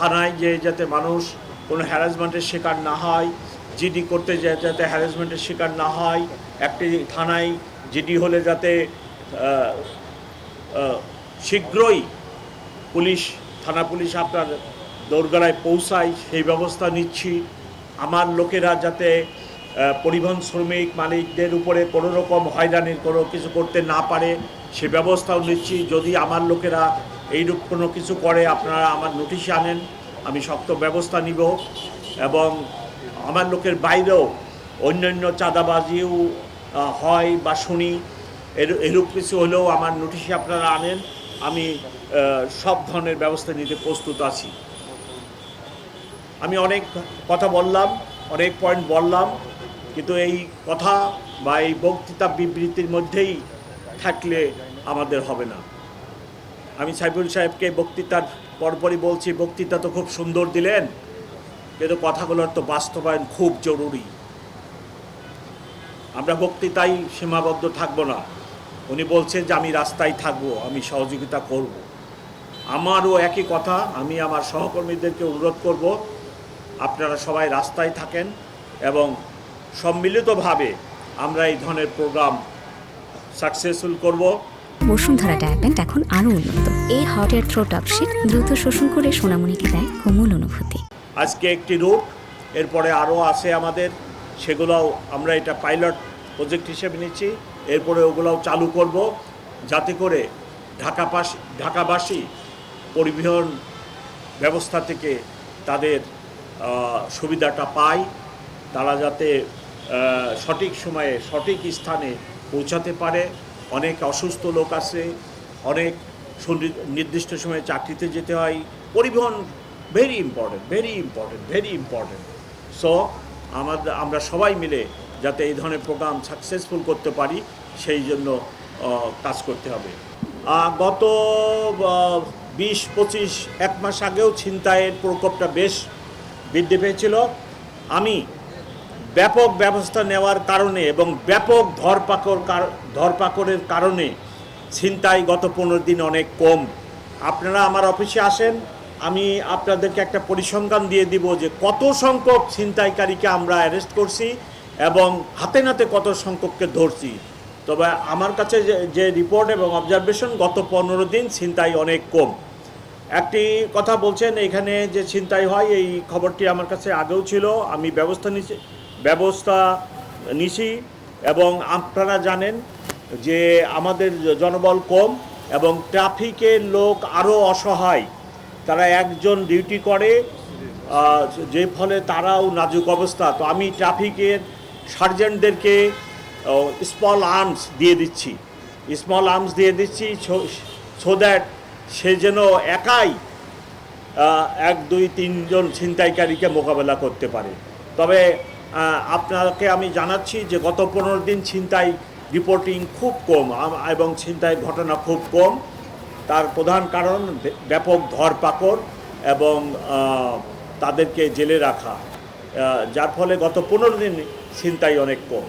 থানায় যে যাতে মানুষ কোনো হ্যারাসমেন্টের শিকার না হয় জিডি করতে যায় যাতে হ্যারাসমেন্টের শিকার না হয়, একটি থানায় জিডি হলে যাতে শীঘ্রই পুলিশ, থানা পুলিশ আপনার দোরগোড়ায় পৌঁছায়, সেই ব্যবস্থা নিচ্ছি। আমার লোকেরা যাতে পরিবহন শ্রমিক মালিকদের উপরে কোনো রকম হয়রানির কোনো কিছু করতে না পারে, সে ব্যবস্থাও নিচ্ছি। যদি আমার লোকেরা এইরূপ কোনো কিছু করে আপনারা আমার নোটিশে আনেন, আমি শক্ত ব্যবস্থা নিব এবং আমার লোকের বাইরেও অন্যান্য চাঁদাবাজিও হয় বা শুনি, এর, এরূপ কিছু হলেও আমার নোটিশে আপনারা আনেন, আমি সব ধরনের ব্যবস্থা নিতে প্রস্তুত আছি। আমি অনেক কথা বললাম, অনেক পয়েন্ট বললাম, কিন্তু এই কথা বা এই বক্তৃতা বিবৃতির মধ্যেই থাকলে আমাদের হবে না। আমি সাইফুল সাহেবকে বক্তৃতার পরপরই বলছি, বক্তৃতা তো খুব সুন্দর দিলেন, কিন্তু কথাগুলোর তো বাস্তবায়ন খুব জরুরি। আমরা বক্তৃতায় সীমাবদ্ধ থাকব না। উনি বলছেন যে আমি রাস্তায় থাকব, আমি সহযোগিতা করব। আমারও একই কথা, আমি আমার সহকর্মীদেরকে অনুরোধ করব, আপনারা সবাই রাস্তায় থাকেন এবং সম্মিলিতভাবে আমরা এই ধরনের প্রোগ্রাম সাকসেসফুল করব। বসুন্ধরা ডায়াপেন্ট এখন আরও উন্নত। এই হট এয়ার থ্রো টপ শীত দ্রুত শোষণ করে সোনামণিকে দেয় কোমল অনুভূতি। আজকে একটি রুট এরপরে আরও আছে আমাদের, সেগুলোও আমরা এটা পাইলট প্রজেক্ট হিসেবে নিচ্ছি। এরপরে ওগুলোও চালু করব, যাতে করে ঢাকাপাস ঢাকাবাসী পরিবহন ব্যবস্থা থেকে তাদের সুবিধাটা পায়। তারা যাতে সঠিক সময়ে সঠিক স্থানে পৌঁছাতে পারে। অনেক অসুস্থ লোক আছে অনেক নির্দিষ্ট সময়ে চাকরিতে যেতে হয়। পরিবহন very important very important very important so আমাদের আমরা সবাই মিলে যাতে এই ধরনের প্রোগ্রাম সাকসেসফুল করতে পারি, সেই জন্য কাজ করতে হবে। গত বিশ, পঁচিশ, এক মাস আগেও ছিনতাইয়ের প্রকোপটা বেশ বৃদ্ধি পেয়েছিল। আমি ব্যাপক ব্যবস্থা নেওয়ার কারণে এবং ব্যাপক ধরপাকড় ধরপাকড়ের কারণে ছিনতাই গত পনেরো দিন অনেক কম। আপনারা আমার অফিসে আসেন, আমি আপনাদেরকে একটা পরিসংখ্যান দিয়ে দিব যে কত সংখ্যক ছিনতাইকারীকে আমরা অ্যারেস্ট করছি এবং হাতে নাতে কত সংখ্যককে ধরছি। তবে আমার কাছে যে- রিপোর্ট এবং অবজারভেশন গত পনেরো দিন ছিনতাই অনেক কম। একটি কথা বলছেন, এখানে যে ছিনতাই হয়, এই খবরটি আমার কাছে আগেও ছিল, আমি ব্যবস্থা নিছি ব্যবস্থা নিছি এবং আপনারা জানেন যে আমাদের জনবল কম এবং ট্রাফিকের লোক আরও অসহায়। তারা একজন ডিউটি করে যে ফলে তারাও নাজুক অবস্থা। তো আমি ট্রাফিকের সার্জেন্টদেরকে স্মল আর্মস দিয়ে দিচ্ছি। স্মল আর্মস দিয়ে দিচ্ছি সো দ্যাট সে যেন একাই এক, দুই, তিনজন ছিনতাইকারীকে মোকাবেলা করতে পারে। তবে আপনাকে আমি জানাচ্ছি যে গত পনেরো দিন ছিনতাই রিপোর্টিং খুব কম এবং ছিনতাই ঘটনা খুব কম। তার প্রধান কারণ ব্যাপক ধরপাকড় এবং তাদেরকে জেলে রাখা। যার ফলে গত পনেরো দিন ছিনতাই অনেক কম।